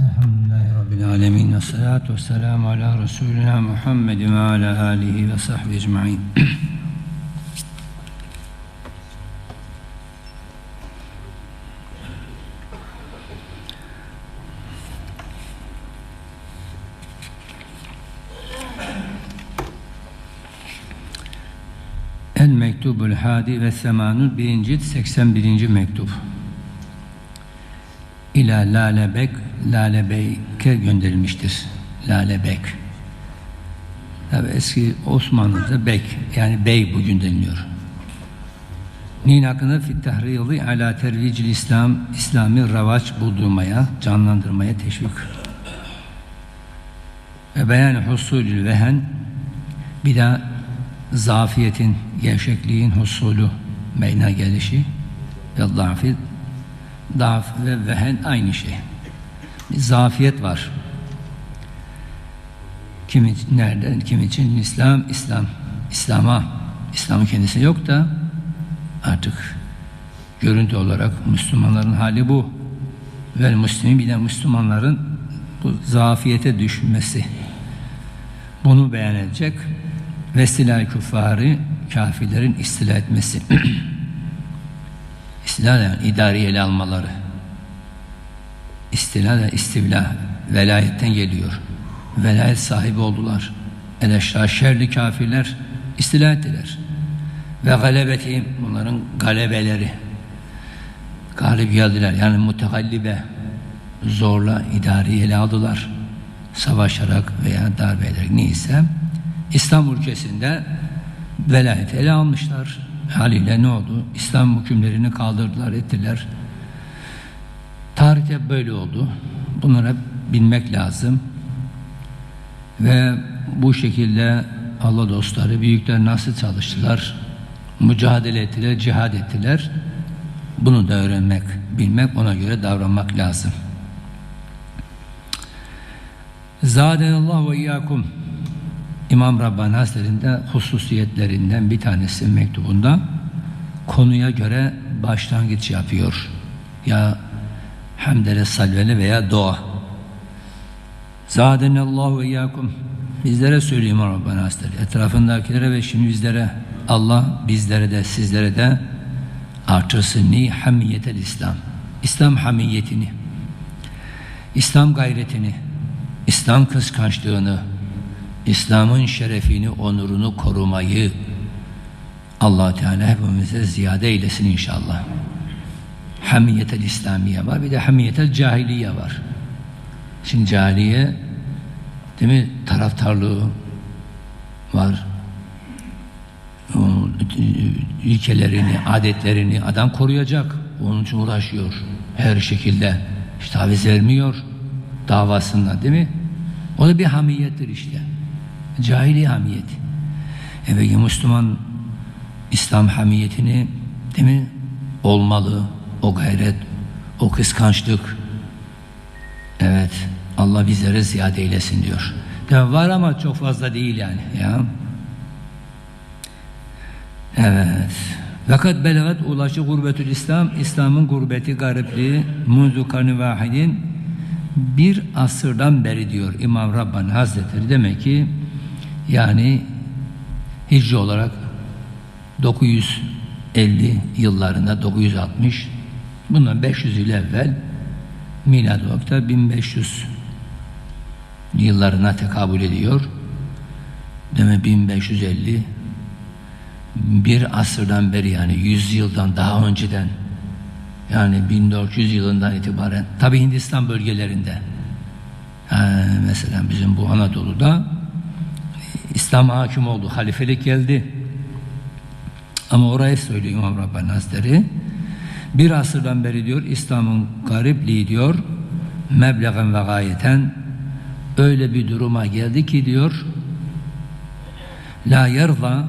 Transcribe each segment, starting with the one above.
Elhamdülillahi Rabbil Alemin ve salatu ve selamu ala Resulina Muhammed ve ala alihi ve sahbihi ecma'in. El Mektubul Hadi ve Semanun 1. cilt 81. mektup. İla Lalebek, Lalebek'e gönderilmiştir. Lalebek. Tabi eski Osmanlı'da Bek, yani Bey bugün deniliyor. Nin hakkında fit tahriyeli ala tervicil İslam, İslami ravaç buldurmaya, canlandırmaya teşvik. Ve beyan husulül vehen, bir daha zafiyetin, gevşekliğin husulü meyna gelişi ve zafi, daf ve vehen aynı şey. Bir zafiyet var. Kim için, nereden, kim için? İslam, İslam. İslam'a, İslam'ın kendisi yok da artık görüntü olarak Müslümanların hali bu. Ve Müslümin bir de Müslümanların bu zafiyete düşmesi. Bunu beyan edecek. Vestilal küffarı kafirlerin istila etmesi. istila yani idari ele almaları. İstila da istivla velayetten geliyor. Velayet sahibi oldular. Eleşra şerli kafirler istila ettiler. Ve galebetihim bunların galebeleri. Galip geldiler. Yani mutegallibe zorla idari ele aldılar. Savaşarak veya darbe ederek neyse İslam ülkesinde velayeti ele almışlar. Haliyle ne oldu? İslam hükümlerini kaldırdılar, ettiler. Tarihte böyle oldu. Bunları bilmek lazım. Ve bu şekilde Allah dostları, büyükler nasıl çalıştılar? Mücadele ettiler, cihad ettiler. Bunu da öğrenmek, bilmek, ona göre davranmak lazım. Zadenallahu ve iyyakum İmam Rabbani Hazretleri'nde hususiyetlerinden bir tanesi mektubunda konuya göre başlangıç yapıyor. Ya hamdele salvele veya dua. Zadenallahu ve iyyakum bizlere söyleyeyim İmam Rabbani Hazretleri. Etrafındakilere ve şimdi bizlere Allah bizlere de sizlere de artırsın ni hamiyetel İslam. İslam hamiyetini, İslam gayretini, İslam kıskançlığını, İslam'ın şerefini, onurunu korumayı allah Teala hepimize ziyade eylesin inşallah. Hamiyetel İslamiye var, bir de hamiyetel cahiliye var. Şimdi cahiliye, değil mi, taraftarlığı var. O, ilkelerini, adetlerini adam koruyacak. Onun için uğraşıyor. Her şekilde. İşte taviz vermiyor davasında değil mi? O da bir hamiyettir işte. Cahiliye hamiyeti. Evet Müslüman İslam hamiyetini değil mi? Olmalı. O gayret, o kıskançlık. Evet. Allah bizlere ziyade eylesin diyor. Ya var ama çok fazla değil yani. Ya. Evet. Fakat belagat ulaşı gurbetül İslam, İslam'ın gurbeti garipliği munzu karni vahidin bir asırdan beri diyor İmam Rabbani Hazretleri demek ki yani hicri olarak 950 yıllarında 960 bundan 500 yıl evvel milad olarak 1500 yıllarına tekabül ediyor. Deme 1550 bir asırdan beri yani 100 yıldan daha önceden yani 1400 yılından itibaren tabi Hindistan bölgelerinde yani mesela bizim bu Anadolu'da İslam hakim oldu, halifelik geldi. Ama orayı söylüyor İmam Rabbani Hazretleri. Bir asırdan beri diyor İslam'ın garipliği diyor meblagan ve gayeten öyle bir duruma geldi ki diyor la yarda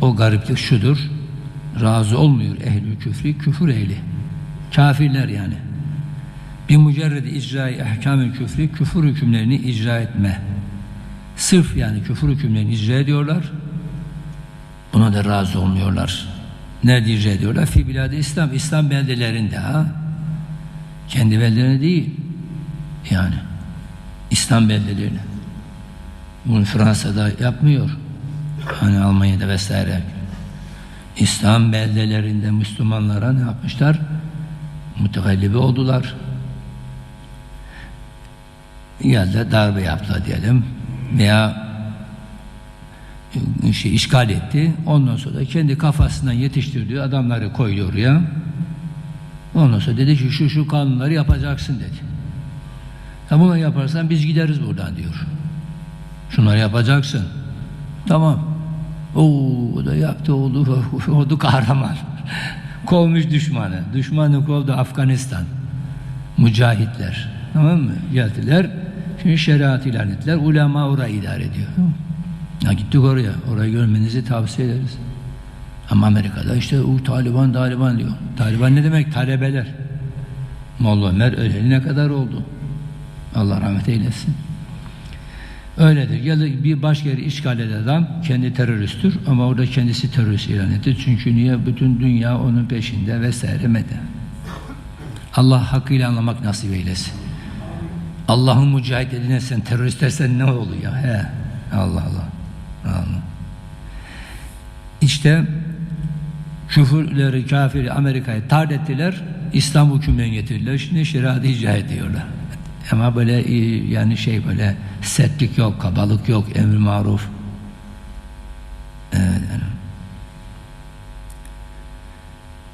o gariplik şudur razı olmuyor ehli küfri küfür ehli kafirler yani bir mücerred icra-i ahkam küfri küfür hükümlerini icra etme Sırf yani küfür hükümlerini icra ediyorlar. Buna da razı olmuyorlar. Nerede icra ediyorlar? Fi bilad İslam. İslam beldelerinde ha. Kendi beldelerinde değil. Yani İslam beldelerini. Bunu Fransa'da yapmıyor. Hani Almanya'da vesaire. İslam beldelerinde Müslümanlara ne yapmışlar? Mütegallibi oldular. Geldi darbe yaptılar diyelim. Veya şey işgal etti. Ondan sonra kendi kafasından yetiştirdiği adamları koyuyor oraya. Ondan sonra dedi ki şu şu kanunları yapacaksın dedi. Ya bunu yaparsan biz gideriz buradan diyor. Şunları yapacaksın. Tamam. Oo, da yaptı oldu. oldu kahraman. Kovmuş düşmanı. Düşmanı kovdu Afganistan. Mücahitler. Tamam mı? Geldiler. Şimdi şeriat ilan ettiler. Ulema orayı idare ediyor. Ya gittik oraya. Orayı görmenizi tavsiye ederiz. Ama Amerika'da işte o Taliban Taliban diyor. Taliban ne demek? Talebeler. Molla Ömer öleli ne kadar oldu? Allah rahmet eylesin. Öyledir. Ya da bir başka yeri işgal eden adam kendi teröristtir ama orada kendisi terörist ilan etti. Çünkü niye? Bütün dünya onun peşinde vesaire mede. Allah hakkıyla anlamak nasip eylesin. Allah'ın mücahidine sen terörist dersen ne oluyor? He. Allah Allah. Allah. İşte küfürleri, kafiri Amerika'yı tard ettiler. İslam hükümlerini getirdiler. Şimdi şeriatı icra ediyorlar. Ama böyle e, yani şey böyle sertlik yok, kabalık yok, emri maruf. Evet.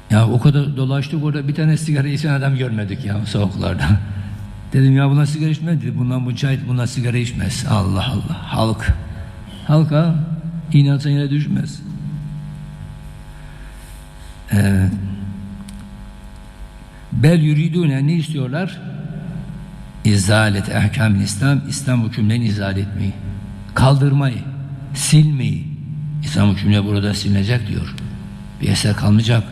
Ya o kadar dolaştık orada bir tane sigara içen adam görmedik ya soğuklarda. Dedim ya buna sigara içmez dedi. Bundan mücahit buna sigara içmez. Allah Allah. Halk. Halka inatsan yere düşmez. Evet. Bel yuridune ne istiyorlar? İzalet ehkam İslam, İslam hükümlerini izale etmeyi, kaldırmayı, silmeyi. İslam hükümleri burada silinecek diyor. Bir eser kalmayacak.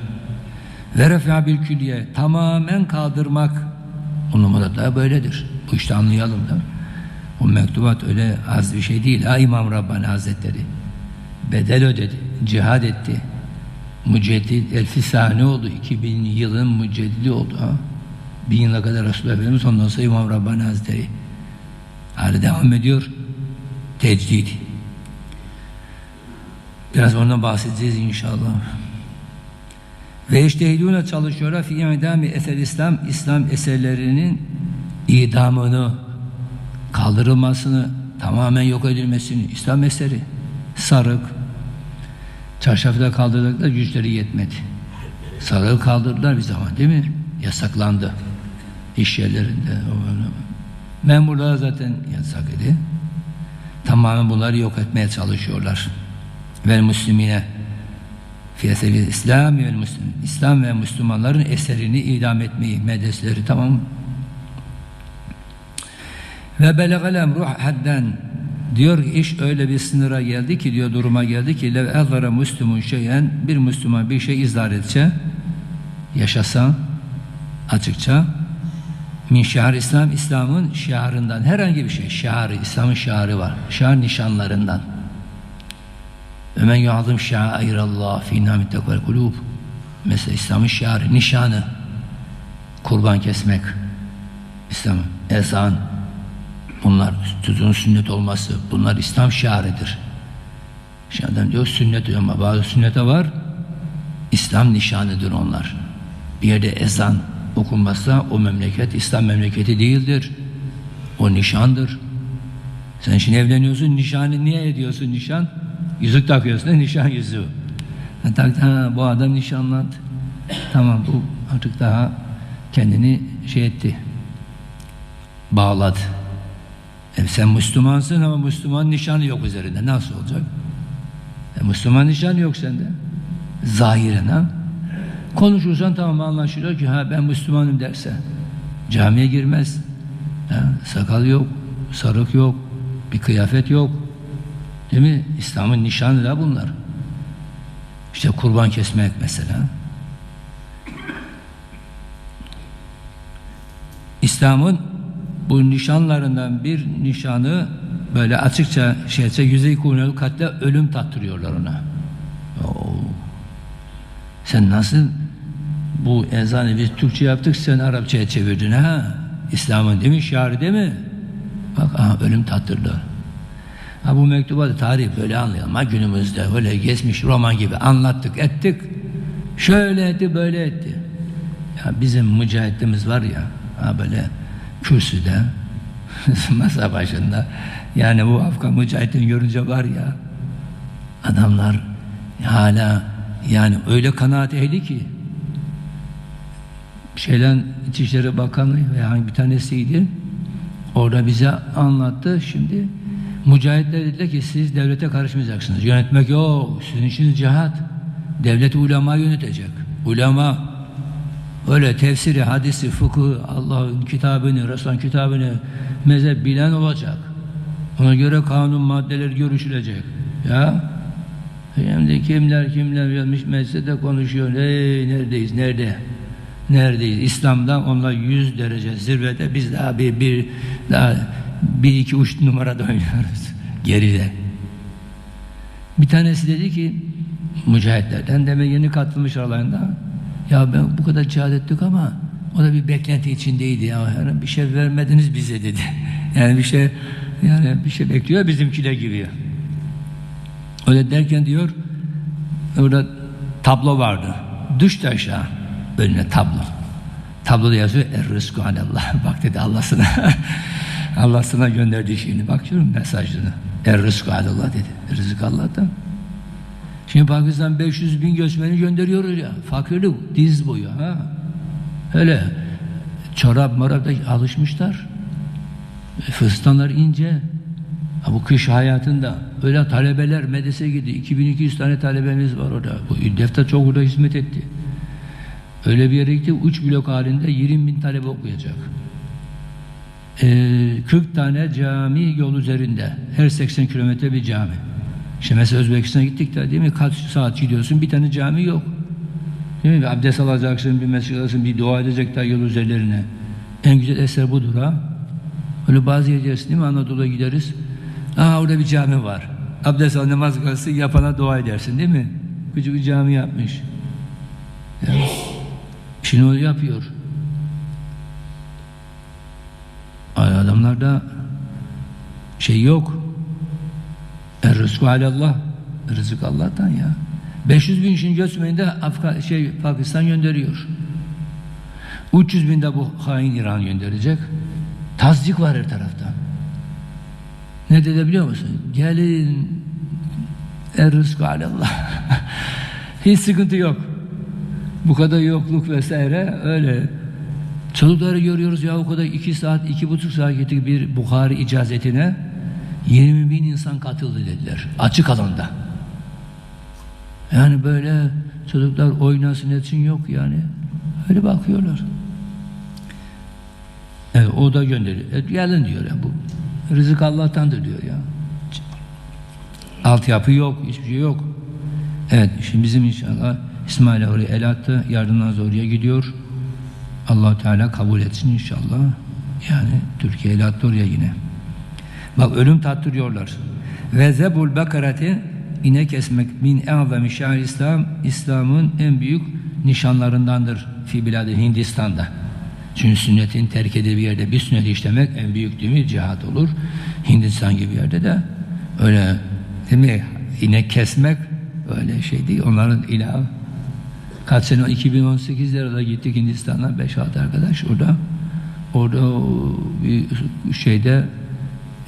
Ve refa bil külliye tamamen kaldırmak. O numara da böyledir. Bu işte anlayalım da. O mektubat öyle az bir şey değil. Ha İmam Rabbani Hazretleri. Bedel ödedi, cihad etti. Müceddit elfi sahne oldu. 2000 yılın müceddidi oldu. Ha? Bin yıla kadar Resulullah Efendimiz ondan sonra İmam Rabbani Hazretleri. Hala devam ediyor. Tecdid. Biraz ondan bahsedeceğiz inşallah. Ve iştehidûne çalışıyorlar fi idami eser İslam, İslam eserlerinin idamını, kaldırılmasını, tamamen yok edilmesini, İslam eseri, sarık, çarşafı da kaldırdıklar güçleri yetmedi. Sarığı kaldırdılar bir zaman değil mi? Yasaklandı. İş yerlerinde. Memurlara zaten yasak idi. Tamamen bunları yok etmeye çalışıyorlar. Ve Müslümine fi eseri İslam ve Müslüm. İslam ve Müslümanların eserini idam etmeyi, medresleri tamam? Ve belegal emru hadden diyor iş öyle bir sınıra geldi ki diyor duruma geldi ki lev ezara müslümun şeyen bir Müslüman bir şey izhar etse yaşasa açıkça min şiar İslam İslam'ın şiarından herhangi bir şey şiarı İslam'ın şiarı var şiar nişanlarından Ömen yuazım şairallah fi namit tekvel kulub mesela İslam'ın şiarı nişanı kurban kesmek İslam'ın ezan bunlar tüzün sünnet olması bunlar İslam şiarıdır Şimdi adam diyor sünnet diyor ama bazı sünnete var İslam nişanıdır onlar bir yerde ezan okunmazsa o memleket İslam memleketi değildir. O nişandır. Sen şimdi evleniyorsun, nişanı niye ediyorsun nişan? Yüzük takıyorsun da nişan yüzüğü. Ha, tak, ha, bu adam nişanlandı. Tamam bu artık daha kendini şey etti. Bağladı. E, sen Müslümansın ama Müslüman nişanı yok üzerinde. Nasıl olacak? E, Müslüman nişanı yok sende. Zahiren ha. Konuşursan tamam anlaşılıyor ki ha ben Müslümanım derse camiye girmez. Ha, sakal yok, sarık yok, bir kıyafet yok. Değil mi? İslam'ın nişanı da bunlar. İşte kurban kesmek mesela. İslam'ın bu nişanlarından bir nişanı böyle açıkça şeyse yüzey kunel katle ölüm tattırıyorlar ona. Oo. Sen nasıl bu ezanı biz Türkçe yaptık sen Arapçaya çevirdin ha? İslam'ın değil mi şiarı değil mi? Bak aha, ölüm tattırdı. Ha, bu mektuba da tarih böyle anlayalım. Ha, günümüzde öyle geçmiş roman gibi anlattık ettik. Şöyle etti böyle etti. Ya bizim mücahitimiz var ya ha böyle kürsüde masa başında yani bu Afgan mücahitini görünce var ya adamlar hala yani öyle kanaat ehli ki şeyden İçişleri Bakanı veya bir tanesiydi orada bize anlattı şimdi mücahitler dediler ki siz devlete karışmayacaksınız yönetmek yok sizin işiniz cihat devlet ulema yönetecek ulema öyle tefsiri, hadisi, fıkıh, Allah'ın kitabını, Resul'ün kitabını mezhep bilen olacak. Ona göre kanun maddeleri görüşülecek. Ya şimdi kimler kimler gelmiş mecliste konuşuyor. Hey neredeyiz, nerede? Neredeyiz? İslam'da onlar yüz derece zirvede. Biz daha bir, bir daha bir iki uç numarada oynuyoruz. Geride. Bir tanesi dedi ki mücahitlerden demek yeni katılmış aralarında ya ben bu kadar cihad ettik ama o da bir beklenti içindeydi ya. Yani bir şey vermediniz bize dedi. Yani bir şey yani bir şey bekliyor bizimkiler gibi. Öyle derken diyor orada tablo vardı. Düştü aşağı. Önüne tablo. Tabloda yazıyor Er rızku Allah. Bak dedi Allah sana Allah sana gönderdiği şeyini. Bak diyorum mesajını. Er rızku Allah dedi. Rızık Allah'tan. Şimdi Pakistan 500 bin göçmeni gönderiyoruz ya. Fakirlik diz boyu ha. Öyle çorap marap da alışmışlar. E, Fıstanlar ince. Ha, bu kış hayatında öyle talebeler medrese gidiyor. 2200 tane talebemiz var orada. Bu defter çok orada hizmet etti. Öyle bir yere gitti. Üç blok halinde 20 bin talebe okuyacak. Ee, 40 tane cami yol üzerinde. Her 80 kilometre bir cami. İşte mesela Özbekistan'a gittik de değil mi? Kaç saat gidiyorsun bir tane cami yok. Değil mi? Bir abdest alacaksın, bir mescid alacaksın, bir dua edecekler yol üzerlerine. En güzel eser budur ha. Öyle bazı yerlersin değil mi? Anadolu'ya gideriz. Aa orada bir cami var. Abdest al, namaz kılsın, yapana dua edersin değil mi? Küçük bir cami yapmış. Ya. Şimdi o yapıyor. Adamlarda şey yok. Er rızkı alallah. Rızık Allah'tan ya. 500 bin şimdi göçmeni Afgan, şey, Pakistan gönderiyor. 300 bin de bu hain İran gönderecek. Tazdik var her taraftan. Ne dedi biliyor musun? Gelin er rızkı alallah. Hiç sıkıntı yok. Bu kadar yokluk vesaire öyle. Çocukları görüyoruz ya o kadar iki saat, iki buçuk saat gittik bir Bukhari icazetine 20 bin insan katıldı dediler. Açık alanda. Yani böyle çocuklar oynasın etsin yok yani. Öyle bakıyorlar. Evet, o da gönderiyor. E, gelin diyor ya bu. Rızık Allah'tandır diyor ya. Altyapı yok, hiçbir şey yok. Evet, şimdi bizim inşallah İsmail oraya el attı, yardımdan oraya gidiyor. Allah Teala kabul etsin inşallah. Yani Türkiye el attı oraya yine. Bak ölüm tattırıyorlar. Ve zebul bakarati inek kesmek min evvemi şair İslam İslam'ın en büyük nişanlarındandır fi biladı Hindistan'da. Çünkü sünnetin terk edildiği bir yerde bir sünneti işlemek en büyük değil mi? Cihat olur. Hindistan gibi yerde de öyle değil mi? İnek kesmek öyle şey değil. Onların ilahı. Kaç sene 2018'lerde de gittik Hindistan'a 5-6 arkadaş orada. Orada bir şeyde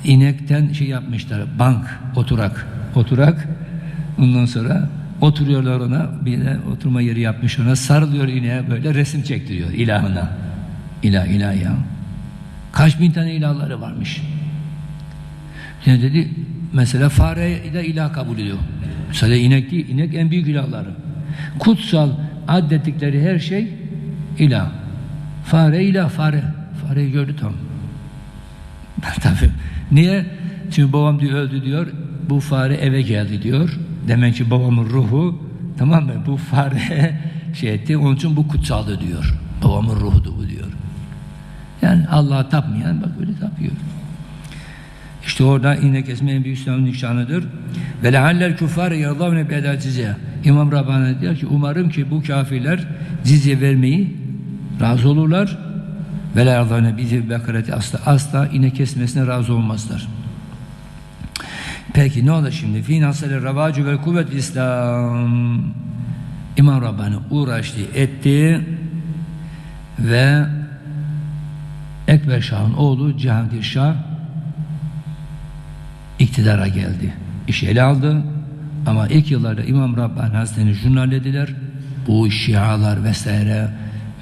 inekten şey yapmışlar. Bank, oturak. Oturak. Ondan sonra oturuyorlar ona. Bir de oturma yeri yapmış ona. Sarılıyor ineğe böyle resim çektiriyor ilahına. İlah ilah ya. Kaç bin tane ilahları varmış. Yani dedi mesela fare de ilah kabul ediyor. Sadece inek değil, inek en büyük ilahları. Kutsal addettikleri her şey ilah. Fare ilah, fare. Fareyi gördü tam. Tabii. Niye? Çünkü babam diyor öldü diyor. Bu fare eve geldi diyor. Demek ki babamın ruhu tamam mı? Bu fare şey etti. Onun için bu kutsaldı diyor. Babamın ruhudu bu diyor. Yani Allah'a tapmayan bak öyle tapıyor. İşte orada iğne kesme en büyük İslam'ın nişanıdır. Ve lehaller kuffar yallahu bedel cizye. İmam Rabbani diyor ki umarım ki bu kafirler cizye vermeyi razı olurlar Ve la bizi bekareti asla asla iğne kesmesine razı olmazlar. Peki ne oldu şimdi? Fi nasıl ravacu ve kuvvet İslam İmam Rabbani uğraştı, etti ve Ekber Şah'ın oğlu Cihangir Şah iktidara geldi. İşi ele aldı ama ilk yıllarda İmam Rabbani Hazretleri jurnallediler. Bu şialar vesaire,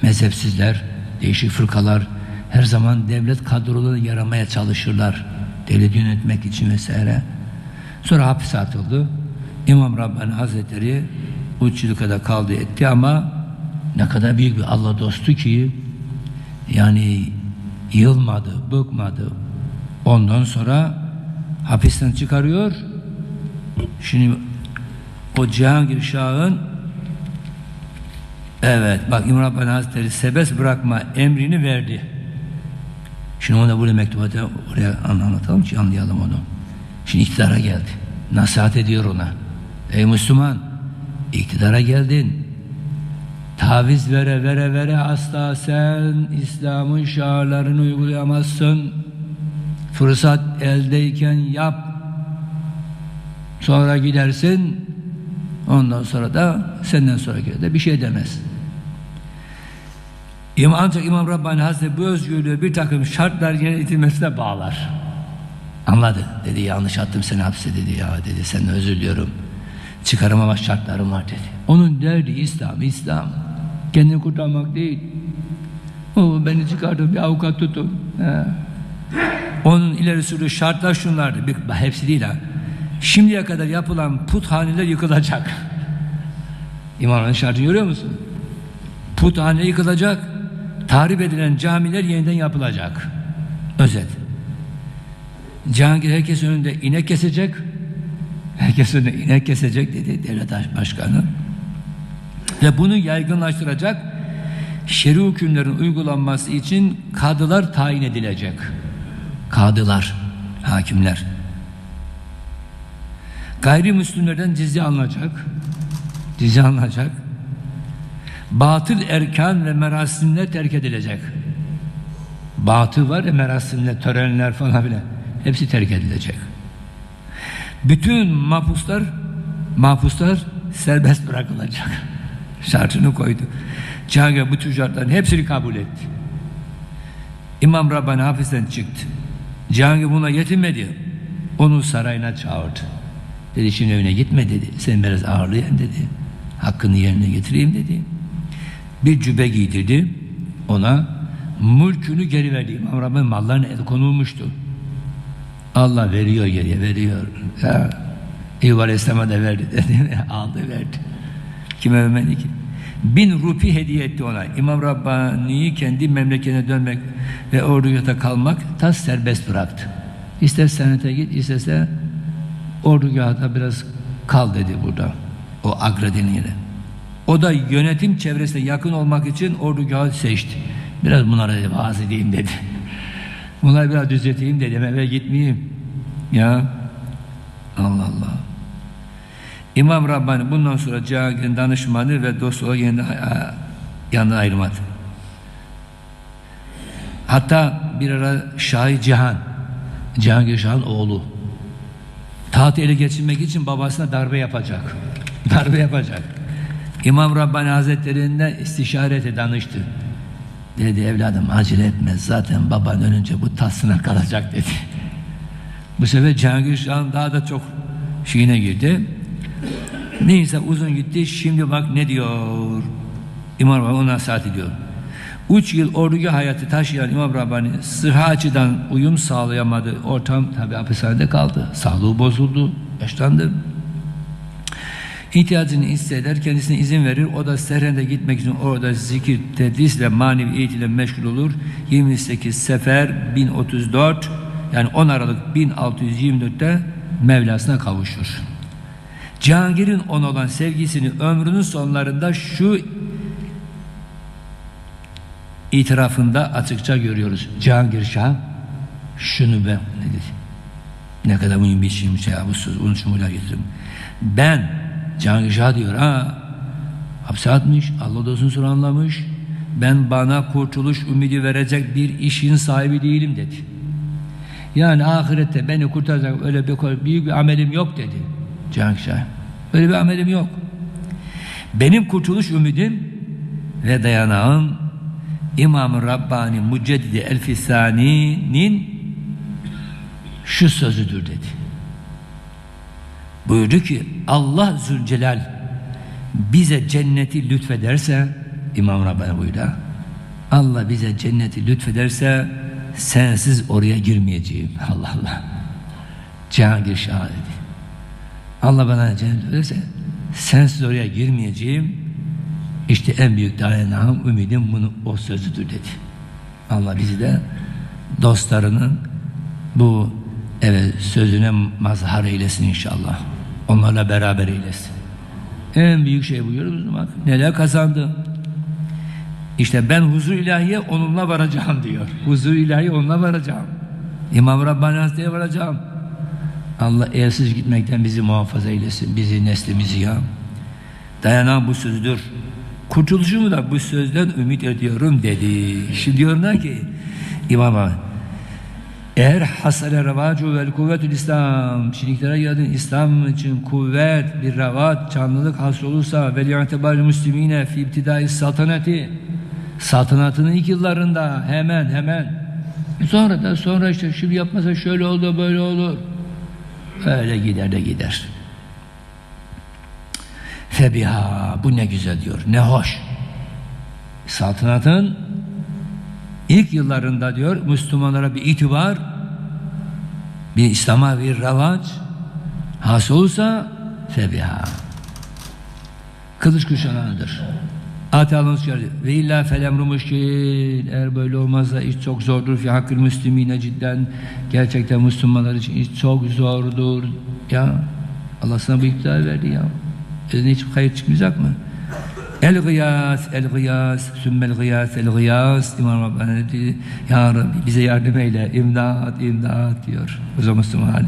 mezhepsizler, değişik fırkalar her zaman devlet kadrolarını yaramaya çalışırlar. Devleti yönetmek için vesaire. Sonra hapse atıldı. İmam Rabbani Hazretleri uççulukada kaldı etti ama ne kadar büyük bir Allah dostu ki yani yılmadı, bıkmadı. Ondan sonra hapisten çıkarıyor. Şimdi o Cihangir Şah'ın evet bak İmam Rabbani Hazretleri serbest bırakma emrini verdi. Şimdi onu da burada mektubata oraya anlatalım ki anlayalım onu. Şimdi iktidara geldi. Nasihat ediyor ona. Ey Müslüman iktidara geldin. Taviz vere vere vere asla sen İslam'ın şiarlarını uygulayamazsın. Fırsat eldeyken yap. Sonra gidersin. Ondan sonra da senden sonraki de bir şey demez. İmam, ancak İmam Rabbani Hazretleri bu özgürlüğü bir takım şartlar yerine itilmesine bağlar. Anladı. Dedi yanlış attım seni hapse dedi ya dedi sen özür diliyorum. Çıkaramama şartlarım var dedi. Onun derdi İslam, İslam. Kendini kurtarmak değil. O beni çıkardım bir avukat tutun. He. Onun ileri sürdüğü şartlar şunlardı. Bir, hepsi değil ha. Şimdiye kadar yapılan puthaneler yıkılacak. İmamın şartını görüyor musun? Puthane yıkılacak. Tahrip edilen camiler yeniden yapılacak. Özet. Cihangir herkes önünde inek kesecek. Herkes önünde inek kesecek dedi devlet başkanı. Ve bunu yaygınlaştıracak şer'i hükümlerin uygulanması için kadılar tayin edilecek. Kadılar, hakimler. Gayrimüslimlerden cizye alınacak. Cizye alınacak. Batıl erkan ve merasimler terk edilecek. Batıl var ya merasimler, törenler falan bile. Hepsi terk edilecek. Bütün mahpuslar mahpuslar serbest bırakılacak. Şartını koydu. Cihangir bu tüccarların hepsini kabul etti. İmam Rabbani hapisten çıktı. Cihangir buna yetinmedi. Onu sarayına çağırdı. Dedi şimdi evine gitme dedi. Sen biraz ağırlayan dedi. Hakkını yerine getireyim dedi. Bir cübe giydirdi. Ona mülkünü geri verdi. İmam Rabbani mallarına el konulmuştu. Allah veriyor geriye veriyor. Ya, İyub Aleyhisselam'a da verdi dedi. Aldı verdi. Kime vermedi ki? Bin rupi hediye etti ona. İmam Rabbani'yi kendi memleketine dönmek ve ordugahta kalmak tas serbest bıraktı. İster senete git, isterse ordugahta biraz kal dedi burada. O Agra denilen O da yönetim çevresine yakın olmak için ordugahı seçti. Biraz bunlara vaaz edeyim dedi. Bunları biraz düzelteyim dedim eve gitmeyeyim. Ya Allah Allah. İmam Rabbani bundan sonra Cihangir'in danışmanı ve dostu olarak yanından, yanından ayrılmadı. Hatta bir ara Şahi Cihan, Cihangir Şah'ın oğlu taht ele geçirmek için babasına darbe yapacak. Darbe yapacak. İmam Rabbani Hazretlerinden istişarete danıştı. Dedi evladım acele etme zaten baban ölünce bu tatsına kalacak dedi. Bu sefer Cihangir Şah'ın daha da çok şeyine girdi. Neyse uzun gitti. Şimdi bak ne diyor. İmam Rabbani ona nasihat ediyor. Üç yıl ordugah hayatı taşıyan İmam Rabbani sıhha açıdan uyum sağlayamadı. Ortam tabi hapishanede kaldı. Sağlığı bozuldu. Yaşlandı. İhtiyacını hisseder, kendisine izin verir. O da Serhen'de gitmek için orada zikir, tedrisle, manevi eğitimle meşgul olur. 28 sefer 1034 yani 10 Aralık 1624'te Mevlasına kavuşur. Cihangir'in ona olan sevgisini ömrünün sonlarında şu itirafında açıkça görüyoruz. Cihangir Şah şunu ben dedi? Ne kadar mühim bir şeymiş ya bu söz. Onun için buraya getirdim. Ben Cihangir Şah diyor ha hapse atmış. Allah dostunu sonra anlamış. ben bana kurtuluş ümidi verecek bir işin sahibi değilim dedi. Yani ahirette beni kurtaracak öyle bir büyük bir amelim yok dedi. Cenk Şah. Öyle bir amelim yok. Benim kurtuluş ümidim ve dayanağım İmam-ı Rabbani Müceddidi Elfisani'nin şu sözüdür dedi. Buyurdu ki Allah Zülcelal bize cenneti lütfederse İmam Rabbani buyurdu. Allah bize cenneti lütfederse sensiz oraya girmeyeceğim. Allah Allah. Cihangir Şah dedi. Allah bana cennet verirse sensiz oraya girmeyeceğim. İşte en büyük dayanağım, ümidim bunu o sözüdür dedi. Allah bizi de dostlarının bu evet sözüne mazhar eylesin inşallah. Onlarla beraber eylesin. En büyük şey buyuruyoruz bak. Neler kazandı? İşte ben huzur ilahiye onunla varacağım diyor. Huzur ilahi onunla varacağım. İmam Rabbani Hazretleri'ye varacağım. Allah elsiz gitmekten bizi muhafaza eylesin. Bizi, neslimizi ya. Dayanan bu sözdür. Kurtuluşumu da bu sözden ümit ediyorum dedi. Şimdi diyorlar ki İmam abi eğer hasale revacu vel kuvvetül İslam şirklere geldin İslam için kuvvet bir revat canlılık hasıl olursa ve li'tibari müslimine fi ibtidai saltanati saltanatının ilk yıllarında hemen hemen sonra da sonra işte şimdi yapmasa şöyle oldu böyle olur öyle gider de gider. Febiha bu ne güzel diyor. Ne hoş. Saltanatın ilk yıllarında diyor Müslümanlara bir itibar bir İslam'a bir revaç hasıl olursa febiha. Kılıç kuşananıdır Atalın söyledi. Ve illa felemru müşkil. Eğer böyle olmazsa iş çok zordur. Fi hakkül müslimine cidden. Gerçekten Müslümanlar için iş çok zordur. Ya Allah sana bu iktidar verdi ya. Eline hiç hayır çıkmayacak mı? El gıyas, el gıyas, sümmel gıyas, el gıyas. İmam Rabbani dedi, Ya Rabbi bize yardım eyle, imdat, imdat diyor. O zaman Müslüman hali.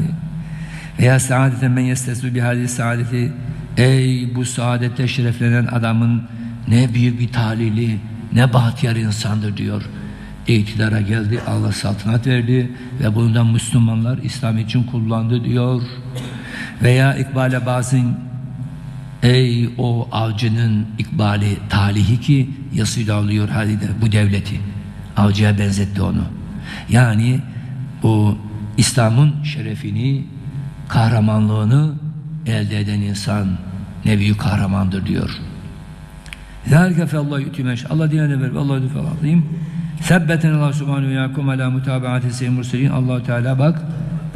Veya saadeten men yestesu bihali saadeti. Ey bu saadette şereflenen adamın ne büyük bir talili, ne bahtiyar insandır diyor. İktidara geldi, Allah saltanat verdi ve bundan Müslümanlar İslam için kullandı diyor. Veya ikbale bazın ey o avcının ikbali talihi ki yasıyla alıyor halinde bu devleti. Avcıya benzetti onu. Yani bu İslam'ın şerefini, kahramanlığını elde eden insan ne büyük kahramandır diyor. Zalike fe Allah yutimeş. Allah dinine ver. Allah lütfen azim. Sebbeten Allah subhanahu ve yakum ala mutabaati seyyid murselin. allah Teala bak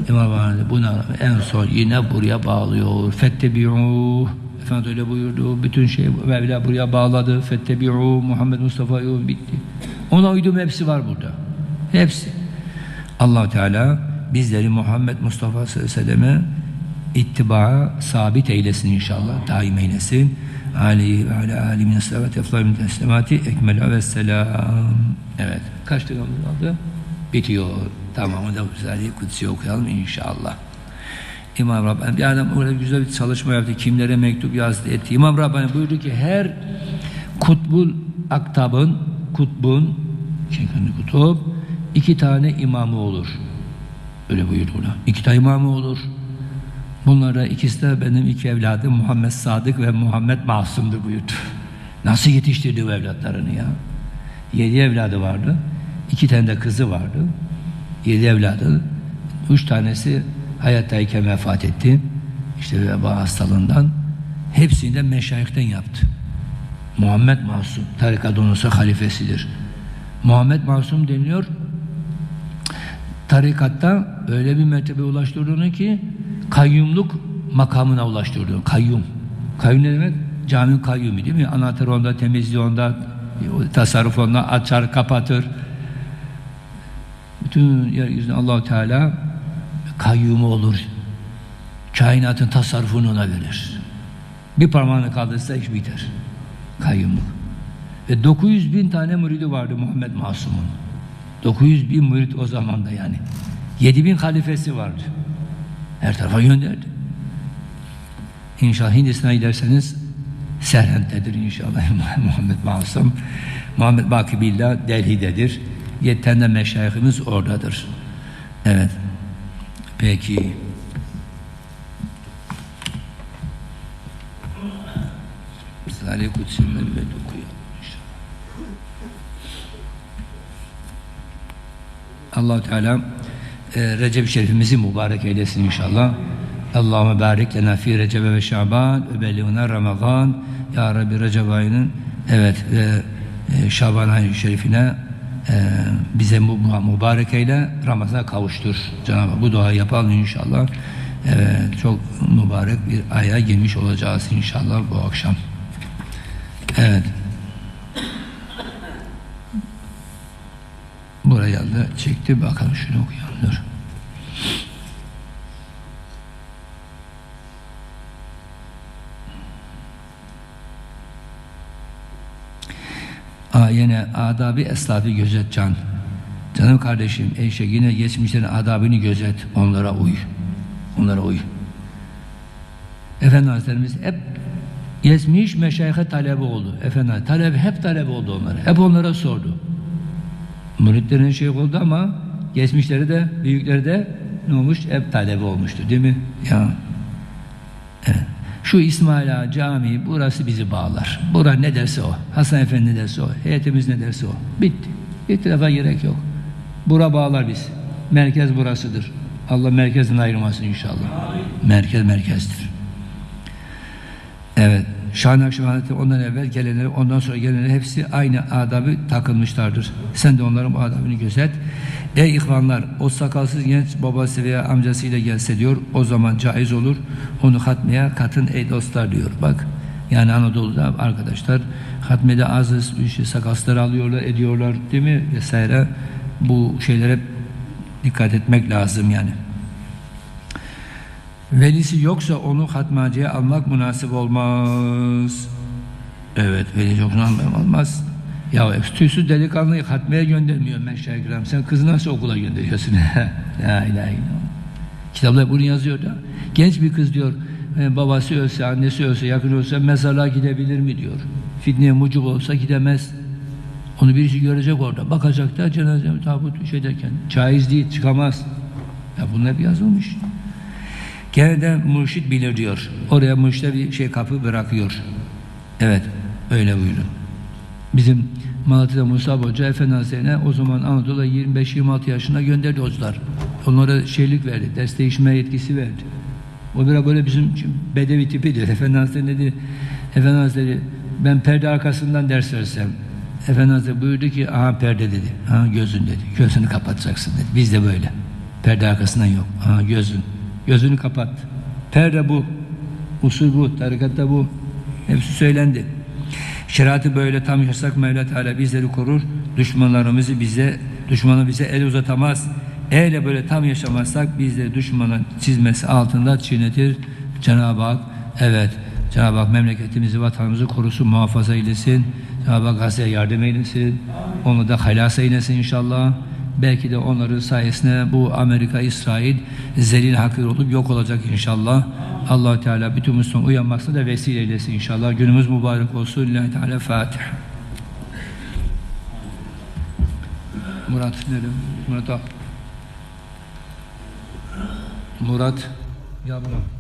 İmam Bahane buna en son yine buraya bağlıyor. Fettebi'u Efendimiz öyle buyurdu. Bütün şey Mevla buraya bağladı. Fettebi'u Muhammed Mustafa yol bitti. Ona uydum hepsi var burada. Hepsi. allah Teala bizleri Muhammed Mustafa sallallahu aleyhi ve selleme ittibaa sabit eylesin inşallah. Daim eylesin aleyhi ve ala ali min salavat efdal min teslimati ekmel ve selam. Evet. Kaç dakikamız kaldı? Bitiyor. Tamam o da güzel kutsi okuyalım inşallah. İmam Rabbani bir adam öyle güzel bir çalışma yaptı. Kimlere mektup yazdı etti. İmam Rabbani buyurdu ki her kutbul aktabın kutbun şeklinde kutup iki tane imamı olur. Öyle buyurdu ona. İki tane imamı olur. Bunlara ikisi de benim iki evladım Muhammed Sadık ve Muhammed Masum'du buyurdu. Nasıl yetiştirdi bu evlatlarını ya? Yedi evladı vardı. iki tane de kızı vardı. Yedi evladı. Üç tanesi hayattayken vefat etti. İşte veba hastalığından. Hepsini de meşayihten yaptı. Muhammed Masum. Tarikat onusa halifesidir. Muhammed Masum deniliyor. Tarikatta öyle bir mertebe ulaştırdığını ki kayyumluk makamına ulaştırıyor. Kayyum. Kayyum ne demek? Cami kayyumi değil mi? Anahtar onda, temizliği onda, tasarruf onda, açar, kapatır. Bütün yeryüzüne Allahu Teala kayyumu olur. Kainatın tasarrufunu ona verir. Bir parmağını kaldırsa iş biter. Kayyumluk. Ve 900 bin tane müridi vardı Muhammed Masum'un. 900 bin mürit o zamanda yani. 7 bin halifesi vardı. Her gönderdi. İnşallah Hindistan'a giderseniz Serhent'tedir inşallah Muhammed Masum. Muhammed Baki Billah Delhi'dedir. Yetten de meşayihimiz oradadır. Evet. Peki. Ve dokuyor. allah Teala e, Recep Şerifimizi mübarek eylesin inşallah. Allahümme barik lena fi Recebe ve Şaban ve belliğuna Ramazan. Ya Rabbi Recep ayının evet ve e, Şaban ayı şerifine e, bize mübarek eyle Ramazan'a kavuştur. Cenab-ı bu duayı yapalım inşallah. Evet, çok mübarek bir aya girmiş olacağız inşallah bu akşam. Evet. Buraya da çekti bakalım şunu okuyalım dur. Aa, yine adabı esnafı gözet can. Canım kardeşim, eşe yine geçmişlerin adabını gözet, onlara uy. Onlara uy. Efendi Hazretlerimiz hep geçmiş meşayihe talebi oldu. Efendi talep hep talep oldu onlara. Hep onlara sordu. Müritlerin şey oldu ama geçmişleri de büyükleri de ne olmuş? Hep talebi olmuştu değil mi? Ya. Şu İsmail Ağa Camii burası bizi bağlar. Bura ne derse o. Hasan Efendi ne derse o. Heyetimiz ne derse o. Bitti. İtirafa gerek yok. Bura bağlar biz. Merkez burasıdır. Allah merkezden ayırmasın inşallah. Merkez merkezdir. Evet. Şah-ı Nakşibendi ondan evvel gelenleri, ondan sonra gelenleri hepsi aynı adabı takılmışlardır. Sen de onların adabını gözet. Ey ihvanlar, o sakalsız genç babası veya amcasıyla gelse diyor, o zaman caiz olur. Onu hatmeye katın ey dostlar diyor. Bak, yani Anadolu'da arkadaşlar hatmede azız işte sakalsızları alıyorlar, ediyorlar değil mi? Vesaire. Bu şeylere dikkat etmek lazım yani. Velisi yoksa onu hatmacıya almak münasip olmaz. Evet, veli yoksa almak olmaz. Ya tüysüz delikanlıyı hatmeye göndermiyor Meşşah İkram. Sen kızı nasıl okula gönderiyorsun? La ilahe illallah. Kitaplar bunu yazıyor da. Genç bir kız diyor, e, babası ölse, annesi ölse, yakın ölse mezarlığa gidebilir mi diyor. Fitneye mucub olsa gidemez. Onu birisi görecek orada. Bakacak da cenaze tabut şey derken. Caiz değil, çıkamaz. Ya bunlar hep yazılmış. Gene de mürşit bilir diyor. Oraya mürşide bir şey kapı bırakıyor. Evet, öyle buyurun. Bizim Malatya'da Musa Hoca Efendi Hazretleri'ne o zaman Anadolu'da 25-26 yaşında gönderdi hocalar. Onlara şeylik verdi, ders değişme yetkisi verdi. O biraz böyle bizim bedevi tipidir. Efendi Hazretleri dedi, Efendi Hazretleri ben perde arkasından ders versem, Efendi Hazretleri buyurdu ki, aha perde dedi, aha gözün dedi, gözünü kapatacaksın dedi. Biz de böyle, perde arkasından yok, aha gözün, gözünü kapat. Perde bu, usul bu, tarikatta bu, hepsi söylendi. Şeriatı böyle tam yaşasak Mevla Teala bizleri korur. Düşmanlarımızı bize, düşmanı bize el uzatamaz. Eğer böyle tam yaşamazsak bizleri düşmanın çizmesi altında çiğnetir. Cenab-ı Hak evet Cenab-ı Hak memleketimizi, vatanımızı korusun, muhafaza eylesin. Cenab-ı Hak Gazze'ye yardım eylesin. Onu da halas eylesin inşallah. Belki de onların sayesinde bu Amerika, İsrail zelil hakir olup yok olacak inşallah. allah Teala bütün Müslüman uyanmasına da vesile eylesin inşallah. Günümüz mübarek olsun. Lillahi Teala Fatiha. Murat nerede? Murat. Murat. Ya Murat.